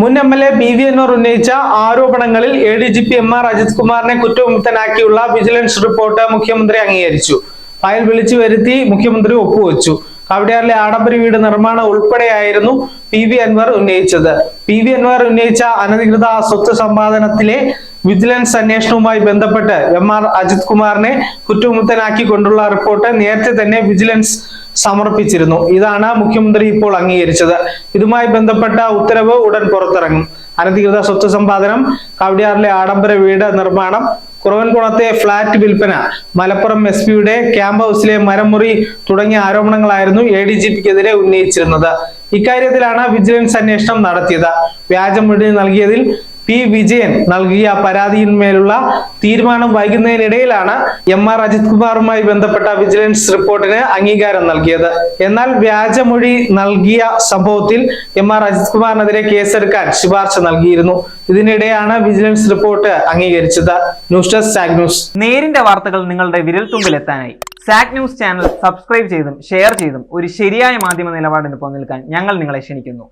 മുൻ M L A P V Ennore ഉന്നയിച്ച ആരോപണങ്ങളിൽ A D G P M R Ajith കുമാറിനെ കുറ്റവിമുക്തനാക്കിയുള്ള വിജിലൻസ് റിപ്പോർട്ട് മുഖ്യമന്ത്രി അംഗീകരിച്ചു. ഫയൽ വിളിച്ചു വരുത്തി മുഖ്യമന്ത്രി ഒപ്പുവെച്ചു. കവടിയാറിലെ ആഡംബര വീട് നിർമ്മാണം ഉൾപ്പെടെയായിരുന്നു പി വി അൻവർ ഉന്നയിച്ചത്. പി വി അൻവർ ഉന്നയിച്ച അനധികൃത സ്വത്ത് സമ്പാദനത്തിലെ വിജിലൻസ് അന്വേഷണവുമായി ബന്ധപ്പെട്ട് എം ആർ അജിത് കുമാറിനെ കുറ്റവിമുക്തനാക്കിക്കൊണ്ടുള്ള റിപ്പോർട്ട് നേരത്തെ തന്നെ വിജിലൻസ് സമർപ്പിച്ചിരുന്നു. ഇതാണ് മുഖ്യമന്ത്രി ഇപ്പോൾ അംഗീകരിച്ചത്. ഇതുമായി ബന്ധപ്പെട്ട ഉത്തരവ് ഉടൻ പുറത്തിറങ്ങും. അനധികൃത സ്വത്ത് സമ്പാദനം കവടിയാറിലെ ആഡംബര വീട് നിർമ്മാണം കുറവൻകുളത്തെ ഫ്ളാറ്റ് വിൽപ്പന മലപ്പുറം എസ് പിയുടെ ക്യാമ്പ് ഹൗസിലെ മരമുറി തുടങ്ങിയ ആരോപണങ്ങളായിരുന്നു എ ഡി ജി പിക്കെതിരെ ഉന്നയിച്ചിരുന്നത്. ഇക്കാര്യത്തിലാണ് വിജിലൻസ് അന്വേഷണം നടത്തിയത്. വ്യാജമൊഴി നൽകിയതിൽ പി വിജയൻ നൽകിയ പരാതിയിന്മേലുള്ള തീരുമാനം വൈകുന്നതിനിടയിലാണ് എം ആർ അജിത് കുമാറുമായി ബന്ധപ്പെട്ട വിജിലൻസ് റിപ്പോർട്ടിന് അംഗീകാരം നൽകിയത്. എന്നാൽ വ്യാജമൊഴി നൽകിയ സംഭവത്തിൽ എം ആർ അജിത് കുമാറിനെതിരെ കേസെടുക്കാൻ ശുപാർശ നൽകിയിരുന്നു. ഇതിനിടെയാണ് വിജിലൻസ് റിപ്പോർട്ട് അംഗീകരിച്ചത്. News desk news. നേരിന്റെ വാർത്തകൾ നിങ്ങളുടെ വിരൽത്തുമ്പിൽ എത്താനായി. സാക് ന്യൂസ് ചാനൽ സബ്സ്ക്രൈബ് ചെയ്തും ഷെയർ ചെയ്തും ഒരു ശരിയായ മാധ്യമ നിലപാടിന് പോകാൻ ഞങ്ങൾ നിങ്ങളെ ക്ഷണിക്കുന്നു.